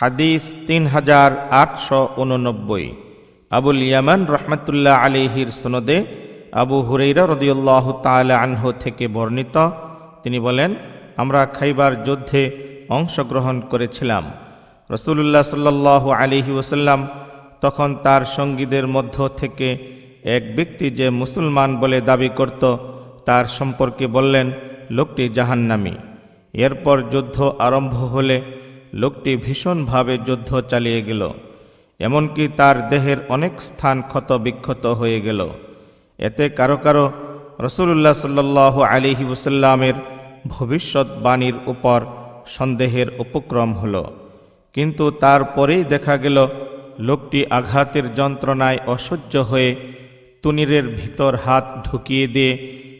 হাদিস তিন হাজার আটশো উননব্বই। আবুল ইয়ামান রহমতুল্লাহ আলিহির সনদে আবু হুরেইরা রদিউল্লাহ তাল আনহ থেকে বর্ণিত। তিনি বলেন, আমরা খাইবার যুদ্ধে অংশগ্রহণ করেছিলাম। রসুল্লাহ সাল্লাহ আলিহি ওসাল্লাম তখন তার সঙ্গীদের মধ্য থেকে এক ব্যক্তি যে মুসলমান বলে দাবি করত, তার সম্পর্কে বললেন, লোকটি জাহান্নামী। এরপর যুদ্ধ আরম্ভ হলে লোকটি ভীষণভাবে যুদ্ধ চালিয়ে গেল, এমনকি তার দেহের অনেক স্থান ক্ষত বিক্ষত হয়ে গেল। এতে কারও কারও রসুল্লাহ সাল্লাহ আলিহি ওসাল্লামের ভবিষ্যৎবাণীর উপর সন্দেহের উপক্রম হল। কিন্তু তারপরেই দেখা গেল, লোকটি আঘাতের যন্ত্রণায় অসহ্য হয়ে তুনিরের ভিতর হাত ঢুকিয়ে দিয়ে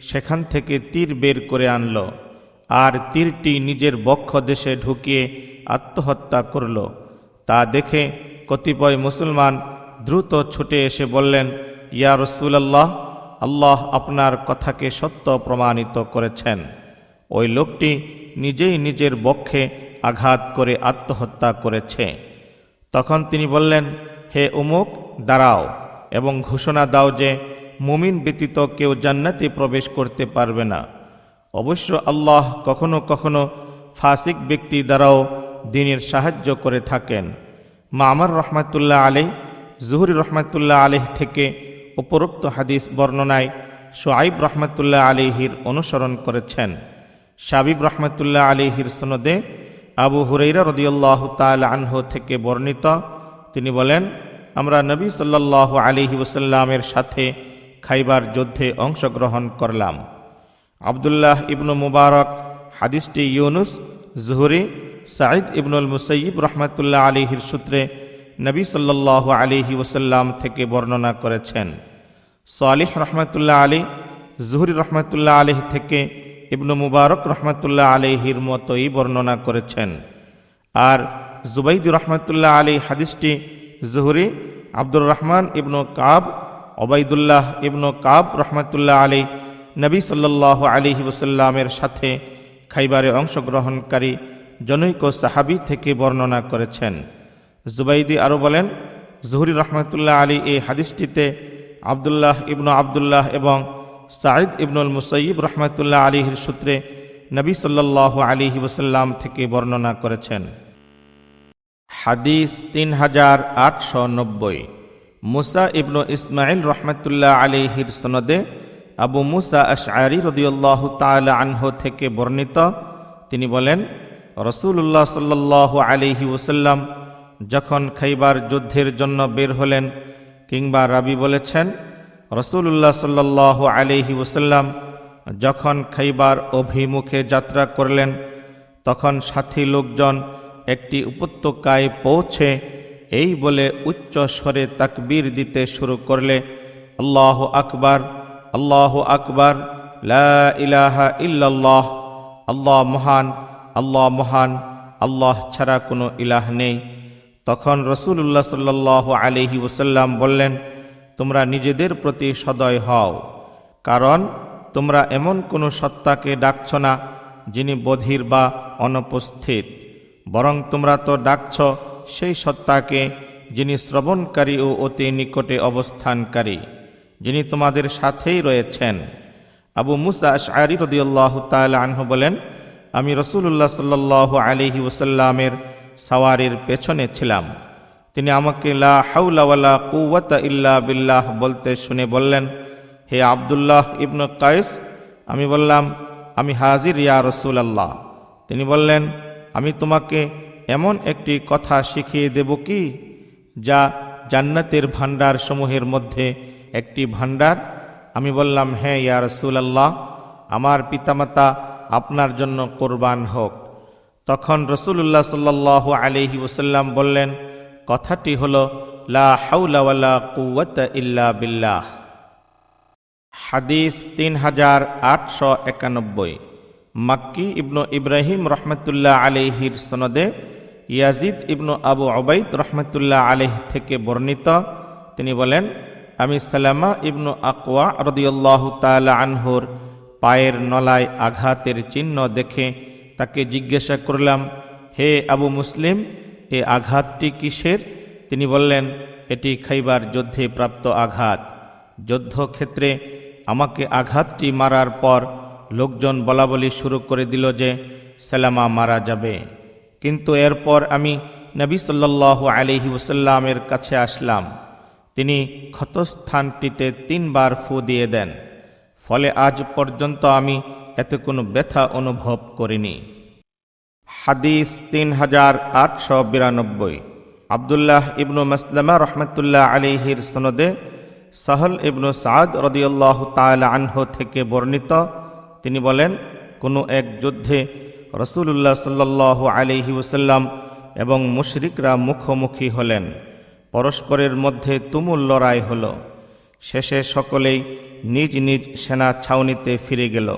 সেখান থেকে তীর বের করে আনল, আর তীরটি নিজের বক্ষ দেশে ঢুকিয়ে আত্মহত্যা করল। তা দেখে কতিপয় মুসলমান দ্রুত ছুটে এসে বললেন, ইয়া রসুলাল্লাহ, আল্লাহ আপনার কথাকে সত্য প্রমাণিত করেছেন। ওই লোকটি নিজেই নিজের বক্ষে আঘাত করে আত্মহত্যা করেছে। তখন তিনি বললেন, হে উমুক, দাঁড়াও এবং ঘোষণা দাও যে মুমিন ব্যতীত কেউ জান্নাতে প্রবেশ করতে পারবে না। অবশ্য আল্লাহ কখনো কখনো ফাসিক ব্যক্তি দ্বারাও দিনের সাহায্য করে থাকেন। মামার রহমাতুল্লাহ আলী জুহুরি রহমাতুল্লাহ আলিহ থেকে উপরোক্ত হাদিস বর্ণনায় সোয়াইব রহমাতুল্লাহ আলিহির অনুসরণ করেছেন। সাবিব রহমাতুল্লাহ আলিহির সনদে আবু হুরাইরা রদিউল্লাহ তাল আনহ থেকে বর্ণিত, তিনি বলেন, আমরা নবী সাল্লাহ আলিহি ওসাল্লামের সাথে খাইবার যুদ্ধে অংশগ্রহণ করলাম। আবদুল্লাহ ইবনু মুবারক, হাদিসটি Yunus, Zuhri Saeed ibnul Musayyib রহমতুল্লাহ আলিহির সূত্রে নবী সাল্লাহ আলিহি ওসাল্লাম থেকে বর্ণনা করেছেন। সালিহ রহমতুল্লাহ আলী জুহরি রহমতুল্লাহ আলিহ থেকে ইবনু মুবারক রহমতুল্লাহ আলিহির মতোই বর্ণনা করেছেন। আর জুবাইদ রহমতুল্লাহ আলী হাদিসটি জুহরি, আব্দুর রহমান ইবনু কাব, ওবায়দুল্লাহ ইবনু কাব রহমতুল্লাহ আলী নবী সাল্লাহ আলিহি ওসাল্লামের সাথে খাইবারে অংশগ্রহণকারী জনৈক সাহাবি থেকে বর্ণনা করেছেন। জুবাইদি আরও বলেন, জহুরি রহমতুল্লাহ আলী এই হাদিসটিতে আবদুল্লাহ ইবনু আবদুল্লাহ এবং সাঈদ ইবনুল মুসঈব রহমতুল্লাহ আলীহির সূত্রে নবী সাল্লাহ আলিহি ওসাল্লাম থেকে বর্ণনা করেছেন। হাদিস তিন হাজার আটশো নব্বই। মুসা ইবনু ইসমাইল রহমতুল্লাহ আলিহির সনদে আবু মুসা আশআরি রদিউল্লাহ তালা আনহ থেকে বর্ণিত। তিনি বলেন রসুল্লাহ সাল্লাহ আলিহি ওসাল্লাম যখন খাইবার যুদ্ধের জন্য বের হলেন কিংবা রাবি বলেছেন রসুল্লাহ সাল্লাহ আলিহি ওসাল্লাম যখন খাইবার অভিমুখে যাত্রা করলেন, তখন সাথী লোকজন একটি উপত্যকায় পৌঁছে এই বলে উচ্চ স্বরে তাকবীর দিতে শুরু করলে, আল্লাহ আকবার আল্লাহ আকবার, লা ইলাহা ইল্লাল্লাহ, আল্লাহ মহান আল্লাহ মহান, আল্লাহ ছাড়া কোনো ইলাহ নেই। তখন রসুল্লাহ সাল্লাহ আলিহি ওসাল্লাম বললেন, তোমরা নিজেদের প্রতি সদয় হও, কারণ তোমরা এমন কোনো সত্তাকে ডাকছ না, যিনি বধির বা অনুপস্থিত। বরং তোমরা তো ডাকছ সেই সত্তাকে, যিনি শ্রবণকারী ও অতি নিকটে অবস্থানকারী, যিনি তোমাদের সাথেই রয়েছেন। আবু মুসা আশআরি রদিউল্লাহ তাল আনহু বলেন আমি রসুল্লাহ সাল্লাহ আলিহি ওসাল্লামের সাওয়ারির পেছনে ছিলাম। তিনি আমাকে লা হাউলাওয়ালা কুওয়াতা ইল্লা বিল্লাহ বলতে শুনে বললেন, হে আবদুল্লাহ ইবনু কায়েস আমি বললাম, আমি হাজির ইয়া রসুল আল্লাহ তিনি বললেন, আমি তোমাকে এমন একটি কথা শিখিয়ে দেব কি, যা জান্নাতের ভাণ্ডার সমূহের মধ্যে একটি ভাণ্ডার? আমি বললাম হ্যাঁ ইয়া রসুল আল্লাহ আমার পিতামাতা আপনার জন্য কোরবান হোক। তখন রসুল্লাহ সাল্লাহ আলিহি ওসাল্লাম বললেন, কথাটি হল, লা হাউলাওয়ালা কুওয়াত ইল্লা বিল্লাহ। হাদিস তিন হাজার আটশো একানব্বই। মাক্কি ইবনু ইব্রাহিম রহমতুল্লাহ আলিহির সনদে ইয়াজিদ ইবনু আবু অবাইদ রহমতুল্লাহ আলিহ থেকে বর্ণিত। তিনি বলেন, আমি সালামা ইবনু আকওয়া রদিউল্লাহ তালা আনহুর পায়ের নলায় আঘাতের চিহ্ন দেখে তাকে জিজ্ঞাসা করলাম, হে আবু মুসলিম, এ আঘাতটি কিসের? তিনি বললেন, এটি খাইবার যুদ্ধে প্রাপ্ত আঘাত। যুদ্ধক্ষেত্রে আমাকে আঘাতটি মারার পর লোকজন বলাবলি শুরু করে দিল যে সালামা মারা যাবে। কিন্তু এরপর আমি নবী সাল্লাল্লাহু আলহি ওসাল্লামের কাছে আসলাম। তিনি ক্ষতস্থানটিতে তিনবার ফু দিয়ে দেন। ফলে আজ পর্যন্ত আমি এতে কোনো ব্যথা অনুভব করিনি। হাদিস তিন হাজার আটশো বিরানব্বই। আবদুল্লাহ ইবনু মাসলামা রহমতুল্লাহ আলিহির সনদে সাহল ইবনু সাদ রদিউল্লাহ তালা আনহ থেকে বর্ণিত, তিনি বলেন, কোনো এক যুদ্ধে রসুল্লাহ সাল্লাহ আলিহি ওসাল্লাম এবং মুশরিকরা মুখোমুখি হলেন। পরস্পরের মধ্যে তুমুল লড়াই হল। শেষে সকলেই নিজ নিজ সেনা ছাউনিতে ফিরে গেল।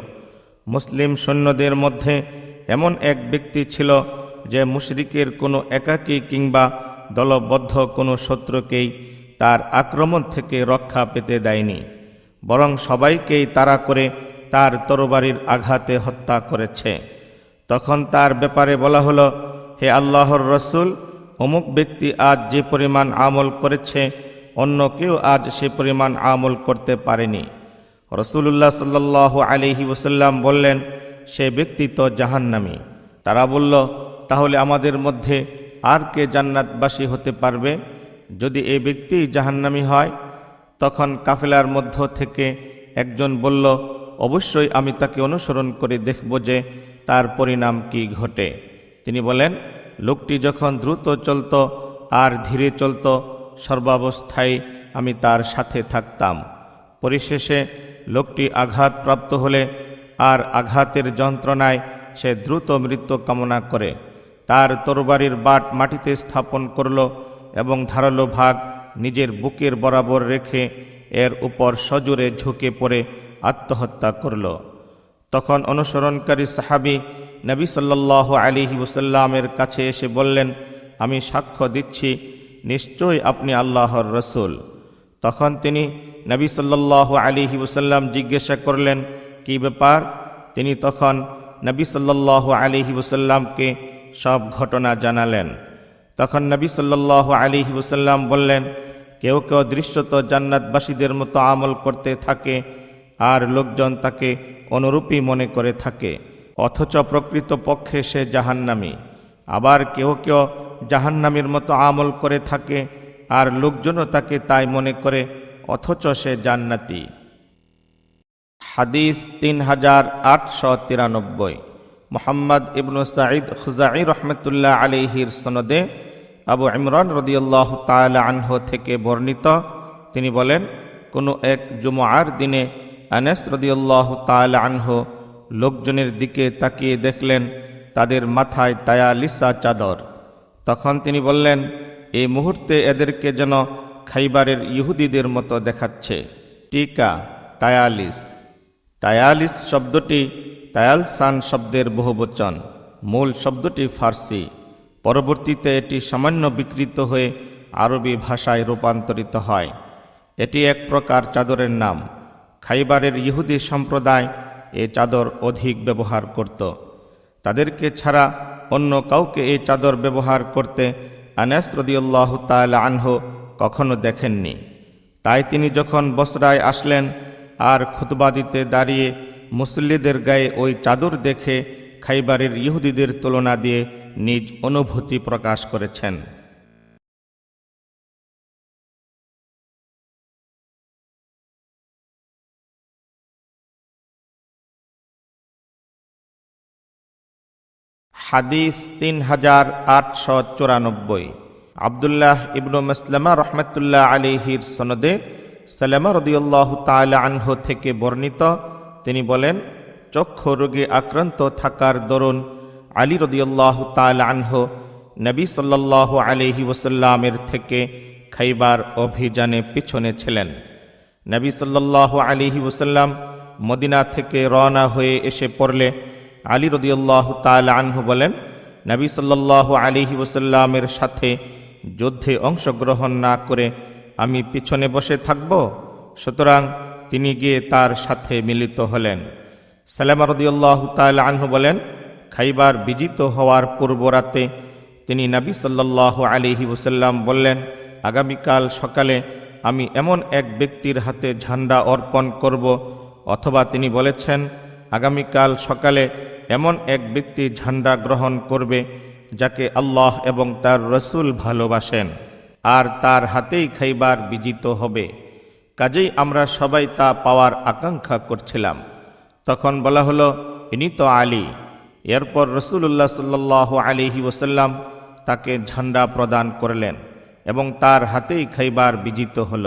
মুসলিম সৈন্যদের মধ্যে এমন এক ব্যক্তি ছিল যে মুশরিকের কোনো একাকী কিংবা দলবদ্ধ কোনো শত্রুকেই তার আক্রমণ থেকে রক্ষা পেতে দেয়নি। বরং সবাইকেই তাড়া করে তার তরবারির আঘাতে হত্যা করেছে। তখন তার ব্যাপারে বলা হলো, হে আল্লাহর রসুল, অমুক ব্যক্তি আজ যে পরিমাণ আমল করেছে অন্য কেউ আজ সে পরিমাণ আমল করতে পারেনি। রসুল্লাহ সাল্লাহ আলিহি ওসাল্লাম বললেন, সে ব্যক্তি তো জাহান্নামী। তারা বলল, তাহলে আমাদের মধ্যে আর কে জান্নাতবাসী হতে পারবে? যদি এই ব্যক্তি জাহান্নামী হয়, তখন কাফেলার মধ্য থেকে একজন বলল, অবশ্যই আমি তাকে অনুসরণ করে দেখব যে তার পরিণাম কি ঘটে তিনি বলেন, লোকটি যখন দ্রুত চলত, আর ধীরে চলত সর্বাবস্থায় আমি তার সাথে থাকতাম। পরিশেষে লোকটি আঘাতপ্রাপ্ত হলে আর আঘাতের যন্ত্রণায় সে দ্রুত মৃত্যু কামনা করে। তার তরবারির বাট মাটিতে স্থাপন করল এবং ধারালো ভাগ নিজের বুকের বরাবর রেখে এর উপর সজোরে ঝুঁকে পড়ে আত্মহত্যা করল। তখন অনুসরণকারী সাহাবি নবী সাল্লাহ আলিহি ওসাল্লামের কাছে এসে বললেন, আমি সাক্ষ্য দিচ্ছি নিশ্চয়ই আপনি আল্লাহর রসুল। তখন তিনি নবী সাল্লাহ আলিহি ওসাল্লাম জিজ্ঞাসা করলেন, কি ব্যাপার? তিনি তখন নবী সাল্লাহ আলিহি ওসাল্লামকে সব ঘটনা জানালেন। তখন নবী সাল্লাহ আলিহি ওসাল্লাম বললেন, কেউ কেউ দৃশ্যত জান্নাতবাসীদের মতো আমল করতে থাকে আর লোকজন তাকে অনুরূপী মনে করে থাকে। অথচ প্রকৃত পক্ষে সে জাহান্নামী। আবার কেউ কেউ জাহান্নামীর মতো আমল করে থাকে আর লোকজনও তাকে তাই মনে করে, অথচ সে জান্নাতি। হাদিস তিন হাজার আটশো তিরানব্বই। মোহাম্মদ ইবনু সাঈদ খুজাই রহমতুল্লাহ আলিহির সনদে আবু ইমরান রদিয়াল্লাহ তালা আনহ থেকে বর্ণিত। তিনি বলেন, কোনো এক জুমার দিনে আনেস রদিয়াল্লাহ তালা আনহ লোকজনের দিকে তাকিয়ে দেখলেন, তাদের মাথায় তায়ালিসা চাদর। তখন তিনি বললেন এই মুহূর্তে এদেরকে যেন খাইবারের ইহুদিদের মতো দেখাচ্ছে। টিকা, তায়ালিস। তায়ালিস শব্দটি তায়ালসান শব্দের বহুবচন, মূল শব্দটি ফার্সি। পরবর্তীতে এটি সামান্য বিকৃত হয়ে আরবি ভাষায় রূপান্তরিত হয়। এটি এক প্রকার চাদরের নাম। খাইবারের ইহুদি সম্প্রদায় এ চাদর অধিক ব্যবহার করত। তাদেরকে ছাড়া অন্য কাউকে এই চাদর ব্যবহার করতে আনাস তাল আনহ কখনো দেখেননি। তাই তিনি যখন বসরায় আসলেন আর খুতবাদিতে দাঁড়িয়ে মুসল্লিদের গায়ে ওই চাদর দেখে খাইবারের ইহুদিদের তুলনা দিয়ে নিজ অনুভূতি প্রকাশ করেছেন। হাদিস তিন হাজার আটশো চুরানব্বই। আবদুল্লাহ ইবনু মাসলামা রহমতুল্লাহ আলিহির সনদে সালামা রদিউল্লাহ তালা আনহ থেকে বর্ণিত, তিনি বলেন, চক্ষু রোগে আক্রান্ত থাকার দরুন আলী রদিউল্লাহ তালা আনহ নবী সাল্লাহ আলিহি ওসাল্লামের থেকে খাইবার অভিযানে পিছনে ছিলেন। নবী সাল্লাহ আলিহি ওসাল্লাম মদিনা থেকে রওনা হয়ে এসে পড়লে আলী রদিউল্লাহ তালা আনহু বলেন, নবী সাল্লাহ আলিহি ওসাল্লামের সাথে যুদ্ধে অংশগ্রহণ না করে আমি পিছনে বসে থাকব, সুতরাং তিনি গিয়ে তার সাথে মিলিত হলেন। সালামা রদিউল্লাহ তাল আনহু বলেন, খাইবার বিজিত হওয়ার পূর্ব রাতে তিনি নবী সাল্লাহ আলিহি ওসাল্লাম বললেন, আগামীকাল সকালে আমি এমন এক ব্যক্তির হাতে ঝান্ডা অর্পণ করব, অথবা তিনি বলেছেন, আগামীকাল সকালে এমন এক ব্যক্তি ঝান্ডা গ্রহণ করবে যাকে আল্লাহ এবং তার রসুল ভালোবাসেন, আর তার হাতেই খাইবার বিজিত হবে। কাজেই আমরা সবাই তা পাওয়ার আকাঙ্ক্ষা করছিলাম। তখন বলা হলো, ইনি তো আলী। এরপর রসুল্লাহ সাল্লাহ আলিহি ওসাল্লাম তাকে ঝান্ডা প্রদান করলেন এবং তার হাতেই খাইবার বিজিত হল।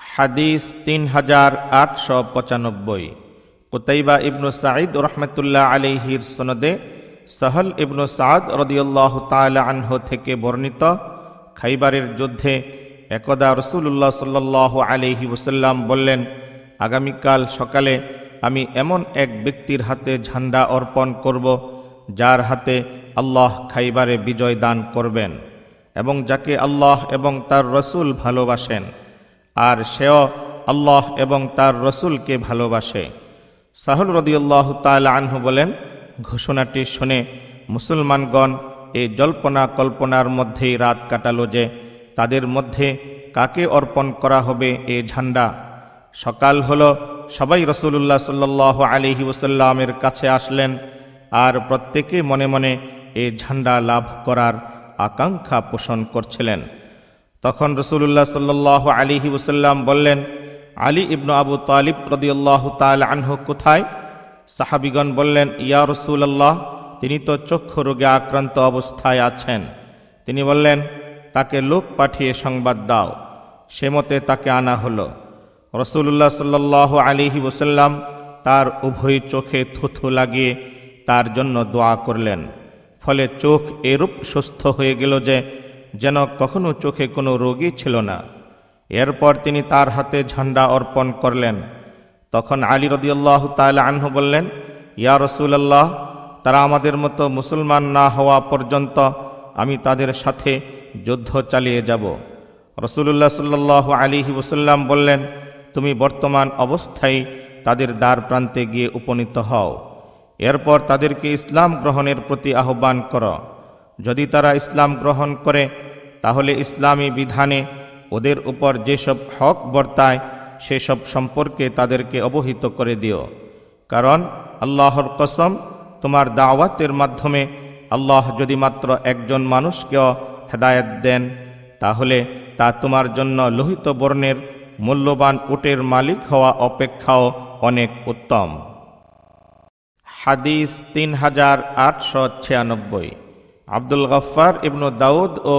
হাদিস তিন হাজার আটশো পঁচানব্বই। কুতাইবা ইবনু সাঈদ রহমতুল্লাহ আলিহির সনদে সাহল ইবনু সাদ রদিউল্লাহ তালা আনহ থেকে বর্ণিত খাইবারের যুদ্ধে একদা রসুল্লাহ সাল্লাহ আলিহি ওসাল্লাম বললেন, আগামীকাল সকালে আমি এমন এক ব্যক্তির হাতে ঝান্ডা অর্পণ করব, যার হাতে আল্লাহ খাইবারে বিজয় দান করবেন এবং যাকে আল্লাহ এবং তার রসুল ভালোবাসেন, আর সেও আল্লাহ এবং তার রসুলকে ভালোবাসে। সাহুল রদিউল্লাহ তালা আনহু বলেন, ঘোষণাটি শুনে মুসলমানগণ এই জল্পনা কল্পনার মধ্যেই রাত কাটালো যে তাদের মধ্যে কাকে অর্পণ করা হবে এ ঝান্ডা। সকাল হল, সবাই রসুল্লাহ সাল্লাহ আলিহি ওসাল্লামের কাছে আসলেন আর প্রত্যেকে মনে মনে এ ঝান্ডা লাভ করার আকাঙ্ক্ষা পোষণ করছিলেন। তখন রসুল্লাহ সাল্লাহ আলিহি ওসাল্লাম বললেন আলী ইবনু আবু তালিব রদিউল্লাহ তাল আনহু কোথায়? সাহাবিগণ বললেন, ইয়া রসুল্লাহ তিনি তো চক্ষু রোগে আক্রান্ত অবস্থায় আছেন। তিনি বললেন, তাকে লোক পাঠিয়ে সংবাদ দাও। সে মতে তাকে আনা হলো। রসুল্লাহ সাল্লাহ আলিহি ওসাল্লাম তার উভয় চোখে থুথু লাগিয়ে তার জন্য দোয়া করলেন। ফলে চোখ এরূপ সুস্থ হয়ে গেল যে, যেন কখনো চোখে কোনো রোগী ছিল না। এরপর তিনি তার হাতে ঝান্ডা অর্পণ করলেন। তখন আলী রদিউল্লাহ তাল আনহু বললেন, ইয়া রসুলাল্লাহ, তারা আমাদের মতো মুসলমান না হওয়া পর্যন্ত আমি তাদের সাথে যুদ্ধ চালিয়ে যাব। রসুল্লাহ সাল্লাহ আলিহি ওসাল্লাম বললেন, তুমি বর্তমান অবস্থায় তাদের দ্বার প্রান্তে গিয়ে উপনীত হও। এরপর তাদেরকে ইসলাম গ্রহণের প্রতি আহ্বান কর। যদি তারা ইসলাম গ্রহণ করে, তাহলে ইসলামী বিধানে ওদের উপর যেসব হক বর্তায়, সেসব সম্পর্কে তাদেরকে অবহিত করে দিও। কারণ আল্লাহর কসম, তোমার দাওয়াতের মাধ্যমে আল্লাহ যদি মাত্র একজন মানুষকেও হেদায়ত দেন, তাহলে তা তোমার জন্য লোহিত বর্ণের মূল্যবান উটের মালিক হওয়া অপেক্ষাও অনেক উত্তম। হাদিস তিন হাজার আটশো ছিয়ানব্বই। আব্দুল গফার ইবনু দাউদ ও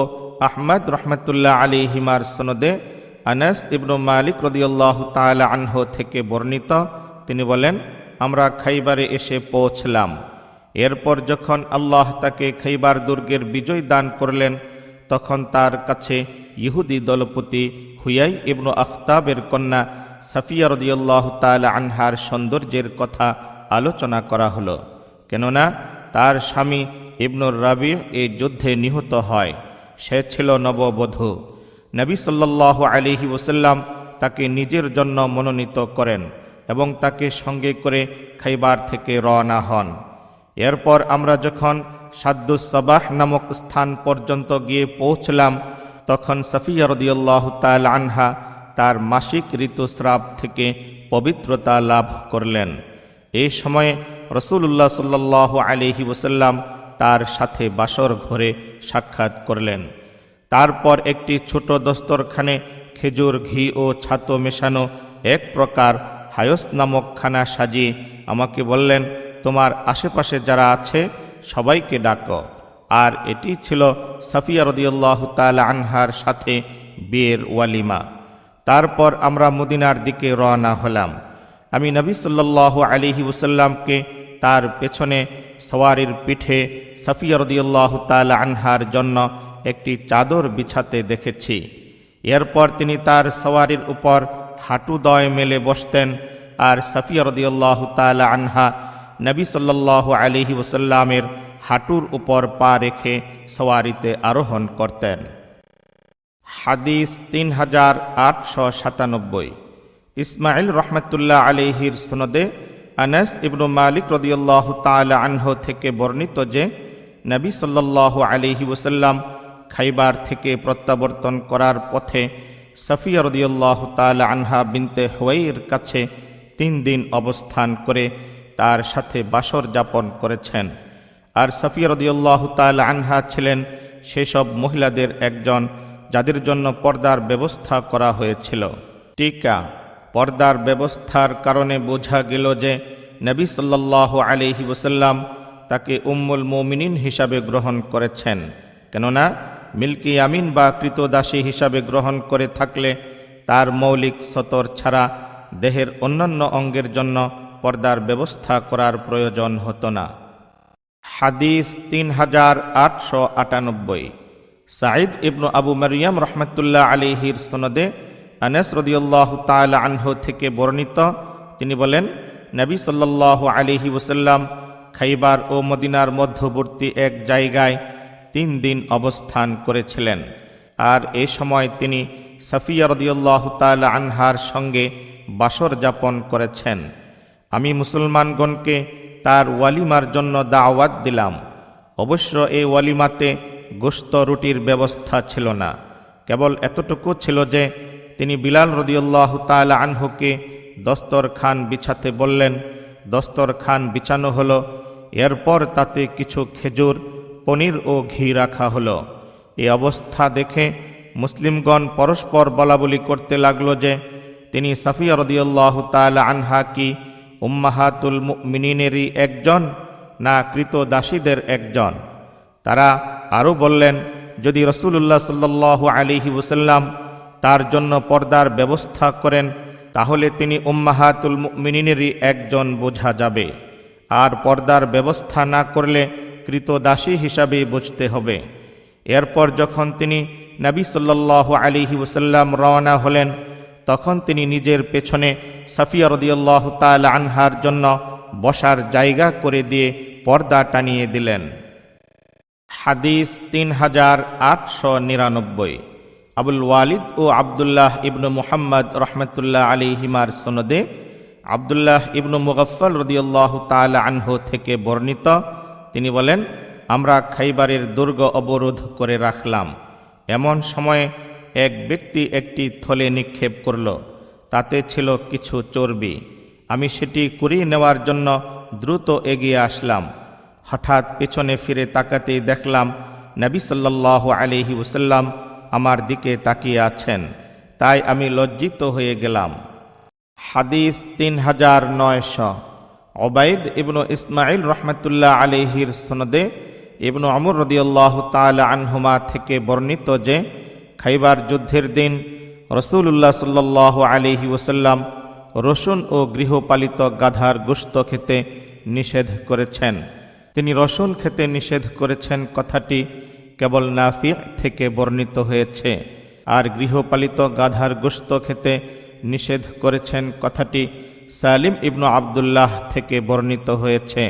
আহমদ রহমতুল্লাহ আলী হিমার সনদে আনাস ইবনু মালিক রদিউল্লাহ তালা আনহ থেকে বর্ণিত। তিনি বলেন, আমরা খাইবারে এসে পৌঁছলাম। এরপর যখন আল্লাহ তাকে খাইবার দুর্গের বিজয় দান করলেন, তখন তার কাছে ইহুদি দলপতি হুয়াই ইবনু আফতাবের কন্যা সাফিয়া রদিউল্লাহ তালা আনহার সৌন্দর্যের কথা আলোচনা করা হলো। কেননা, তার স্বামী ইবনুর রাবি এই যুদ্ধে নিহত হয়। সে ছিল নববধূ। নবী সাল্লাহ আলিহি ওসাল্লাম তাকে নিজের জন্য মনোনীত করেন এবং তাকে সঙ্গে করে খাইবার থেকে রওনা হন। এরপর আমরা যখন সাদ্দুসাবাহ নামক স্থান পর্যন্ত গিয়ে পৌঁছলাম, তখন সাফিয়া রদিউল্লাহ তাল আনহা তার মাসিক ঋতুস্রাব থেকে পবিত্রতা লাভ করলেন। এই সময়ে রসুল্লাহ সাল্লাহ আলিহি ওসাল্লাম তার সাথে বাসর ঘরে সাক্ষাৎ করলেন। তারপর একটি ছোট দস্তরখানে খেজুর, ঘি ও ছাতো মেশানো এক প্রকার হায়স নামক খানা সাজিয়ে আমাকে বললেন, তোমার আশেপাশে যারা আছে, সবাইকে ডাকো। আর এটি ছিল সাফিয়া রদিউল্লাহ তালা আনহার সাথে বিয়ের ওয়ালিমা। তারপর আমরা মদিনার দিকে রওনা হলাম। আমি নবী সাল্লাহ আলিহি ওসাল্লামকে তার পেছনে সওয়ারির পিঠে সাফিয়া রদিউল্লাহ তালা আনহার জন্য একটি চাদর বিছাতে দেখেছি। এরপর তিনি তার সওয়ারির উপর হাঁটুদয় মেলে বসতেন আর সাফিয়া রদিউল্লাহ তালা আনহা নবী সাল্লাহ আলিহি ওসাল্লামের হাঁটুর উপর পা রেখে সওয়ারিতে আরোহণ করতেন। হাদিস তিন হাজার আটশো সাতানব্বই। ইসমাইল রহমতুল্লাহ আলিহির সনদে আনাস ইবনু মালিক রদিউল্লাহ তালা আনহ থেকে বর্ণিত যে, নবী সাল্লাহ আলিহি ওসাল্লাম খাইবার থেকে প্রত্যাবর্তন করার পথে সফিয়া রদিউল্লাহ তাল আনহা বিনতে হুয়াইয়ের কাছে তিন দিন অবস্থান করে তার সাথে বাসর যাপন করেছেন। আর সফিয়া রদিউল্লাহ তাল আনহা ছিলেন সেসব মহিলাদের একজন, যাদের জন্য পর্দার ব্যবস্থা করা হয়েছিল। টিকা পর্দার ব্যবস্থার কারণে বোঝা গেল যে নবী সাল্লাহ আলিহি ওসাল্লাম তাকে উম্মুল মোমিনিন হিসাবে গ্রহণ করেছেন। কেননা মিল্কি আমিন বা কৃতদাসী হিসাবে গ্রহণ করে থাকলে তার মৌলিক সতর ছাড়া দেহের অন্যান্য অঙ্গের জন্য পর্দার ব্যবস্থা করার প্রয়োজন হতো না। হাদিস তিন হাজার আটশো আটানব্বই। সাঈদ ইবনু আবু মারিয়াম রহমতুল্লাহ আলিহির সনদে আনেস রদিউল্লাহ তাল আনহ থেকে বর্ণিত, তিনি বলেন, নবী সাল্লাহ আলিহি ওসাল্লাম খাইবার ও মদিনার মধ্যবর্তী এক জায়গায় তিন দিন অবস্থান করেছিলেন। আর এ সময় তিনি সাফিয়া রদিউল্লাহ তাল আনহার সঙ্গে বাসর যাপন করেছেন। আমি মুসলমানগণকে তার ওয়ালিমার জন্য দাওয়াত দিলাম। অবশ্য এই ওয়ালিমাতে গোস্ত রুটির ব্যবস্থা ছিল না। কেবল এতটুকু ছিল যে তিনি বিলাল রদিউল্লাহ তাল আনহুকে, দস্তর খান বিছাতে বললেন, দস্তর খান বিছানো হলো, এরপর তাতে কিছু খেজুর, পনির ও ঘি রাখা হলো। এই অবস্থা দেখে মুসলিমগণ পরস্পর বলাবলি করতে লাগল যে, তিনি সাফিয়া রদিউল্লাহ তাল আনহা কি উম্মাহাতুল মিনিনেরই একজন, না কৃত দাসীদের একজন? তারা আরও বললেন, যদি রসুল্লাহ সাল্লাহ আলিহি ওসাল্লাম তার জন্য পর্দার ব্যবস্থা করেন, তাহলে তিনি উম্মাহাতুল মিনিনেরই একজন বোঝা যাবে। আর পর্দার ব্যবস্থা না করলে কৃতদাসী হিসাবে বুঝতে হবে। এরপর যখন তিনি নবী সাল্লাহ আলিহি ওসাল্লাম রওনা হলেন, তখন তিনি নিজের পেছনে সাফিয়া রদিয়াল্লাহ তাল আনহার জন্য বসার জায়গা করে দিয়ে পর্দা টানিয়ে দিলেন। হাদিস তিন হাজার আটশো নিরানব্বই। আবুল ওয়ালিদ ও আবদুল্লাহ ইবনু মুহাম্মদ রহমতুল্লাহ আলী হিমার সনদে আবদুল্লাহ ইবনু মুগফল রদিউল্লাহ তাল আনহ থেকে বর্ণিত। তিনি বলেন, আমরা খাইবারের দুর্গ অবরোধ করে রাখলাম। এমন সময়ে এক ব্যক্তি একটি থলে নিক্ষেপ করল। তাতে ছিল কিছু চর্বি। আমি সেটি কুড়িয়ে নেওয়ার জন্য দ্রুত এগিয়ে আসলাম। হঠাৎ পেছনে ফিরে তাকাতেই দেখলাম, নবী সাল্লাহ আলিহি ওসাল্লাম আমার দিকে তাকিয়ে আছেন, তাই আমি লজ্জিত হয়ে গেলাম। হাদিস তিন হাজার নয়শ। ওবায়দ ইবনু ইসমাইল রহমতুল্লাহ আলিহির সনদে ইবনু আমর রদিয়াল্লাহ তাল আনহুমা থেকে বর্ণিত যে, খাইবার যুদ্ধের দিন রসুল্লাহ সাল্লাহ আলিহি ওসাল্লাম রসুন ও গৃহপালিত গাধার গোস্ত খেতে নিষেধ করেছেন। তিনি রসুন খেতে নিষেধ করেছেন কথাটি কেবল নাফি থেকে বর্ণিত হয়েছে। আর গৃহপালিত গাধার গোস্ত খেতে নিষেধ করেছেন কথাটি সালিম ইবনু আবদুল্লাহ থেকে বর্ণিত হয়েছে।